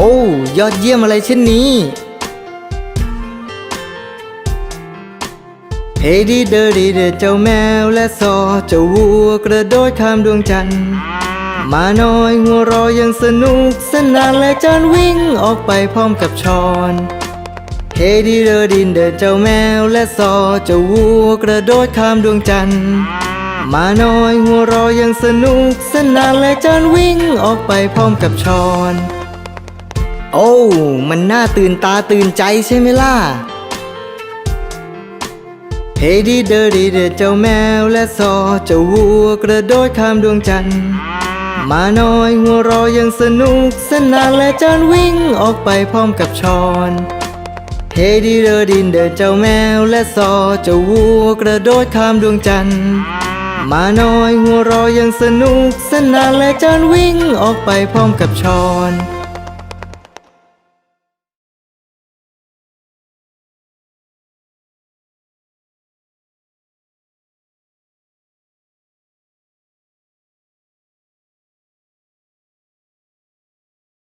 อ้ ยอดเยี่ยมอะไรเช่นนี้ เฮดีเดอดีเดเจ้าแมวและซอเจ้าวัวกระโดดข้ามดวงจันทร์ มาน้อยหัวรอยังสนุกสนานและจานวิ่งออกไปพร้อมกับชอนเฮดีเดอดินเดเจ้าแมวและซอเจ้าวัวกระโดดข้ามดวงจันทร์มาน้อยหัวรอยังสนุกสนานและจานวิ่งออกไปพร้อมกับชอน โอ้ มันน่าตื่นตาตื่นใจใช่ไหมล่ะ เฮดีเดอดีเดเจ้าแมวและซอเจ้าวัวกระโดดข้ามดวงจันทร์ มาน้อยหัวรอยังสนุกสนานและจานวิ่งออกไปพร้อมกับชอนเฮดีเดอดินเดเจ้าแมวและซอเจ้าวัวกระโดดข้ามดวงจันทร์ มาน้อยหัวรอยังสนุกสนานและจานวิ่งออกไปพร้อมกับชอน